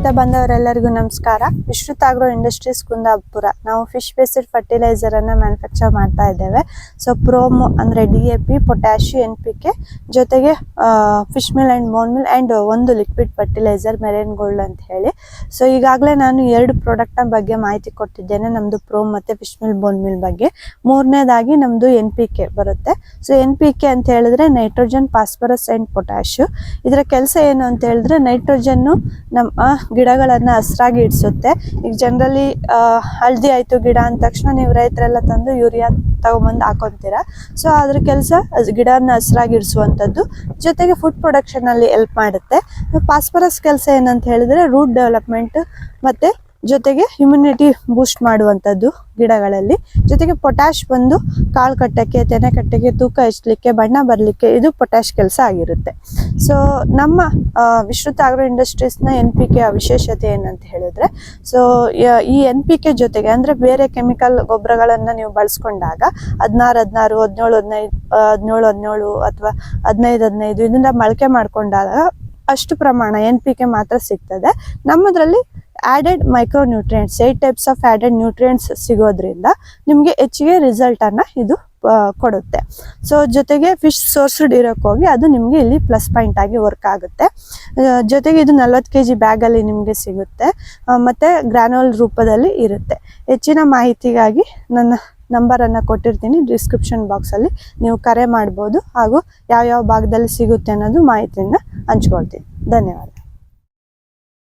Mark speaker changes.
Speaker 1: ರೈತ ಬಂದವರೆಲ್ಲರಿಗೂ ನಮಸ್ಕಾರ. Vishruth Agro Industries Kundapura. ನಾವು ಫಿಶ್ ಬೇಸ್ಡ್ ಫರ್ಟಿಲೈಸರ್ ಅನ್ನ ಮ್ಯಾನುಫ್ಯಾಕ್ಚರ್ ಮಾಡ್ತಾ ಇದ್ದೇವೆ. ಸೊ ಪ್ರೋಮೋ ಅಂದ್ರೆ D A P potash N P K ಜೊತೆಗೆ fish meal and bone meal and ಒಂದು ಲಿಕ್ವಿಡ್ ಫರ್ಟಿಲೈಸರ್ ಮೆರೇನ್ ಗೋಲ್ಡ್ ಅಂತ ಹೇಳಿ. ಸೊ ಈಗಾಗಲೇ ನಾನು ಎರಡು ಪ್ರಾಡಕ್ಟ್ ಬಗ್ಗೆ ಮಾಹಿತಿ ಕೊಟ್ಟಿದ್ದೇನೆ. ನಮ್ದು ಪ್ರೋಮ್ ಮತ್ತೆ ಫಿಶ್ ಮಿಲ್ ಬೋನ್ ಮಿಲ್ ಬಗ್ಗೆ. ಮೂರನೇದಾಗಿ ನಮ್ದು ಎನ್ ಪಿ ಕೆ ಬರುತ್ತೆ. ಸೊ ಎನ್ ಪಿ ಕೆ ಅಂತ ಹೇಳಿದ್ರೆ ನೈಟ್ರೋಜನ್ ಫಾಸ್ಫರಸ್ ಅಂಡ್ ಪೊಟ್ಯಾಶು ಇದರ ಕೆಲಸ ಏನು ಅಂತ ಹೇಳಿದ್ರೆ ನೈಟ್ರೋಜನ್ನು ನಮ್ಮ ಗಿಡಗಳನ್ನ ಹಸ್ರಾಗಿ ಇಡಿಸುತ್ತೆ. ಈಗ ಜನರಲಿ ಹಳದಿ ಆಯ್ತು ಗಿಡ ಅಂದ ತಕ್ಷಣ ನೀವು ರೈತರೆಲ್ಲ ತಂದು ಯೂರಿಯಾ ತಗೊಂಬಂದು ಹಾಕೊತೀರ. ಸೊ ಅದ್ರ ಕೆಲಸ ಗಿಡನ ಹಸ್ರಾಗಿ ಇಡಿಸುವಂಥದ್ದು. ಜೊತೆಗೆ ಫುಡ್ ಪ್ರೊಡಕ್ಷನ್ ಅಲ್ಲಿ ಹೆಲ್ಪ್ ಮಾಡುತ್ತೆ. ಫಾಸ್ಫರಸ್ ಕೆಲಸ ಏನಂತ ಹೇಳಿದ್ರೆ ರೂಟ್ ಡೆವಲಪ್ಮೆಂಟ್ ಮತ್ತೆ ಜೊತೆಗೆ ಇಮ್ಯುನಿಟಿ ಬೂಸ್ಟ್ ಮಾಡುವಂಥದ್ದು ಗಿಡಗಳಲ್ಲಿ. ಜೊತೆಗೆ ಪೊಟ್ಯಾಶ್ ಬಂದು ಕಾಳು ಕಟ್ಟಕ್ಕೆ, ತೆನೆ ಕಟ್ಟಕ್ಕೆ, ತೂಕ ಹೆಚ್ಚಲಿಕ್ಕೆ, ಬಣ್ಣ ಬರಲಿಕ್ಕೆ ಇದು ಪೊಟ್ಯಾಶ್ ಕೆಲಸ ಆಗಿರುತ್ತೆ. ಸೊ ನಮ್ಮ ವಿಶ್ರುತ ಆಗ್ರೋ ಇಂಡಸ್ಟ್ರೀಸ್ನ ಎನ್ ಪಿ ಕೆ ವಿಶೇಷತೆ ಏನಂತ ಹೇಳಿದ್ರೆ ಸೊ ಈ ಎನ್ ಪಿ ಕೆ ಜೊತೆಗೆ ಅಂದರೆ ಬೇರೆ ಕೆಮಿಕಲ್ ಗೊಬ್ಬರಗಳನ್ನು ನೀವು ಬಳಸ್ಕೊಂಡಾಗ ಹದಿನಾರು ಹದಿನಾರು, ಹದಿನೇಳು, ಹದಿನೈದು ಹದಿನೇಳು ಹದಿನೇಳು ಅಥವಾ ಹದಿನೈದು ಹದಿನೈದು ಇದನ್ನ ಮೊಳಕೆ ಮಾಡ್ಕೊಂಡಾಗ ಅಷ್ಟು ಪ್ರಮಾಣ ಎನ್ ಪಿ ಕೆ ಮಾತ್ರ ಸಿಗ್ತದೆ. ನಮ್ಮದ್ರಲ್ಲಿ added micro nutrients eight types of added nutrients ಸಿಗೋದ್ರಿಂದ ನಿಮಗೆ ಹೆಚ್ಚಿಗೆ ರಿಸಲ್ಟ್ ಅನ್ನ ಇದು ಕೊಡುತ್ತೆ. ಸೊ ಜೊತೆಗೆ ಫಿಶ್ ಸೋರ್ಸ್ಡ್ ಇರೋಕ್ಕೆ ಹೋಗಿ ಅದು ನಿಮಗೆ ಇಲ್ಲಿ ಪ್ಲಸ್ ಪಾಯಿಂಟ್ ಆಗಿ ವರ್ಕ್ ಆಗುತ್ತೆ. ಜೊತೆಗೆ ಇದು ನಲ್ವತ್ತು ಕೆ ಜಿ ಬ್ಯಾಗಲ್ಲಿ ನಿಮಗೆ ಸಿಗುತ್ತೆ. ಮತ್ತು ಗ್ರಾನೋಲ್ ರೂಪದಲ್ಲಿ ಇರುತ್ತೆ. ಹೆಚ್ಚಿನ ಮಾಹಿತಿಗಾಗಿ ನನ್ನ ನಂಬರನ್ನು ಕೊಟ್ಟಿರ್ತೀನಿ. ಡಿಸ್ಕ್ರಿಪ್ಷನ್ ಬಾಕ್ಸಲ್ಲಿ ನೀವು ಕರೆ ಮಾಡ್ಬೋದು. ಹಾಗೂ ಯಾವ್ಯಾವ ಭಾಗದಲ್ಲಿ ಸಿಗುತ್ತೆ ಅನ್ನೋದು ಮಾಹಿತಿಯನ್ನು ಹಂಚ್ಕೊಳ್ತೀನಿ. ಧನ್ಯವಾದ.